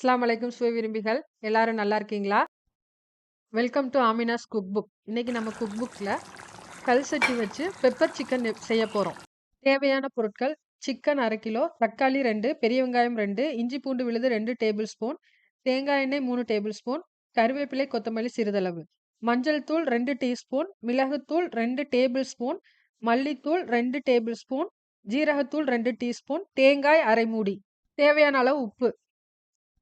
அஸ்லாம் அலைக்கும் சுய விரும்பிகள். எல்லாரும் நல்லா இருக்கீங்களா? Welcome to Amina's cook book இன்னைக்கு நம்ம குக் புக்கில் கல் சட்டி வச்சு பெப்பர் சிக்கன் செய்ய போகிறோம் தேவையான பொருட்கள் சிக்கன் அரை கிலோ தக்காளி ரெண்டு பெரிய வெங்காயம் ரெண்டு இஞ்சி பூண்டு விழுது ரெண்டு டேபிள் ஸ்பூன் தேங்காய் எண்ணெய் மூணு டேபிள் ஸ்பூன் கருவேப்பிலை கொத்தமல்லி சிறிதளவு. மஞ்சள் தூள் ரெண்டு டீஸ்பூன் மிளகுத்தூள் ரெண்டு டேபிள் ஸ்பூன் மல்லித்தூள் ரெண்டு டேபிள் ஸ்பூன் ஜீரகத்தூள் ரெண்டு டீஸ்பூன் தேங்காய் அரை மூடி. தேவையான அளவு உப்பு.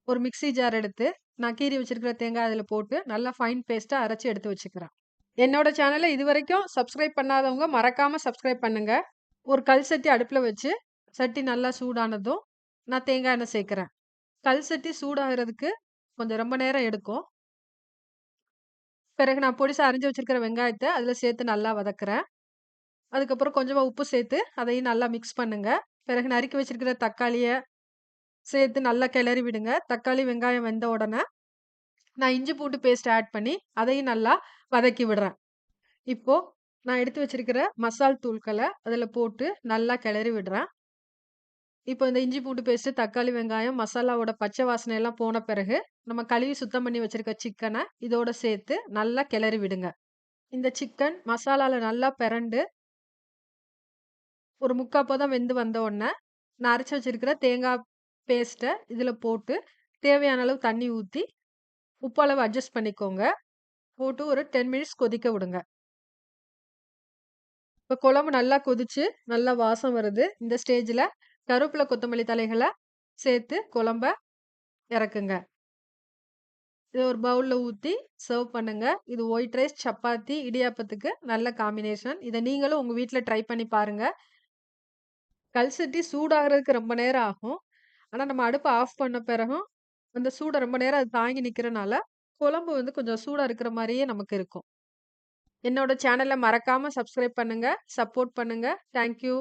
ஒரு மிக்ஸி ஜார் எடுத்து நான் கீறி வச்சுருக்கிற தேங்காய் அதில் போட்டு நல்லா ஃபைன் பேஸ்ட்டாக அரைச்சி எடுத்து வச்சுக்கிறேன். என்னோட சேனலை இது வரைக்கும் சப்ஸ்கிரைப் பண்ணாதவங்க மறக்காமல் சப்ஸ்கிரைப் பண்ணுங்கள் ஒரு கல் சட்டி அடுப்பில் வச்சு சட்டி நல்லா சூடானதும் நான் தேங்காய் எண்ணெய் சேர்க்குறேன். கல் சட்டி சூடாகிறதுக்கு கொஞ்சம் ரொம்ப நேரம் எடுக்கும். பிறகு நான் பொடிசா அரிஞ்சு வச்சிருக்கிற வெங்காயத்தை அதில் சேர்த்து நல்லா வதக்குறேன். அதுக்கப்புறம் கொஞ்சமாக உப்பு சேர்த்து அதையும் நல்லா மிக்ஸ் பண்ணுங்கள் பிறகு நறுக்கி வச்சுருக்கிற தக்காளியை சேர்த்து நல்லா கிளறி விடுங்க. தக்காளி வெங்காயம் வெந்த உடனே நான் இஞ்சி பூண்டு பேஸ்ட் ஆட் பண்ணி அதையும் நல்லா வதக்கி விடுறேன். இப்போ நான் எடுத்து வச்சிருக்கிற மசால் தூள்களை அதில் போட்டு நல்லா கிளறி விடுறேன். இப்போ இந்த இஞ்சி பூண்டு பேஸ்ட் தக்காளி வெங்காயம் மசாலாவோட பச்சை வாசனை எல்லாம் போன பிறகு நம்ம கழுவி சுத்தம் பண்ணி வச்சிருக்க சிக்கனை இதோட சேர்த்து நல்லா கிளறி விடுங்க. இந்த சிக்கன் மசாலாவில் நல்லா பிறண்டு ஒரு முக்கா தான் வெந்து வந்த உடனே நான் அரைச்சி வச்சிருக்கிற தேங்காய் பேஸ்ட்டை இதில் போட்டு தேவையான அளவு தண்ணி ஊற்றி உப்பளவு அட்ஜஸ்ட் பண்ணிக்கோங்க. போட்டு ஒரு டென் மினிட்ஸ் கொதிக்க விடுங்க. இப்போ குழம்பு நல்லா கொதிச்சு நல்லா வாசம் வருது. இந்த ஸ்டேஜில் கருவேப்பிலை கொத்தமல்லி தலைகளை சேர்த்து குழம்ப இறக்குங்க. இது ஒரு பவுலில் ஊற்றி சர்வ் பண்ணுங்கள் இது ஒயிட் ரைஸ் சப்பாத்தி இடியாப்பத்துக்கு நல்ல காம்பினேஷன் இதை நீங்களும் உங்கள் வீட்டில் ட்ரை பண்ணி பாருங்கள் கல்சட்டி சூடாகிறதுக்கு ரொம்ப நேரம் ஆகும். ஆனால் நம்ம அடுப்பை ஆஃப் பண்ண பிறகும் அந்த சூடை ரொம்ப நேரம் அது தாங்கி நிற்கிறனால குழம்பு வந்து கொஞ்சம் சூடாக இருக்கிற மாதிரியே நமக்கு இருக்கும். என்னோட சேனலை மறக்காமல் சப்ஸ்கிரைப் பண்ணுங்கள் சப்போர்ட் பண்ணுங்கள் தேங்க்யூ.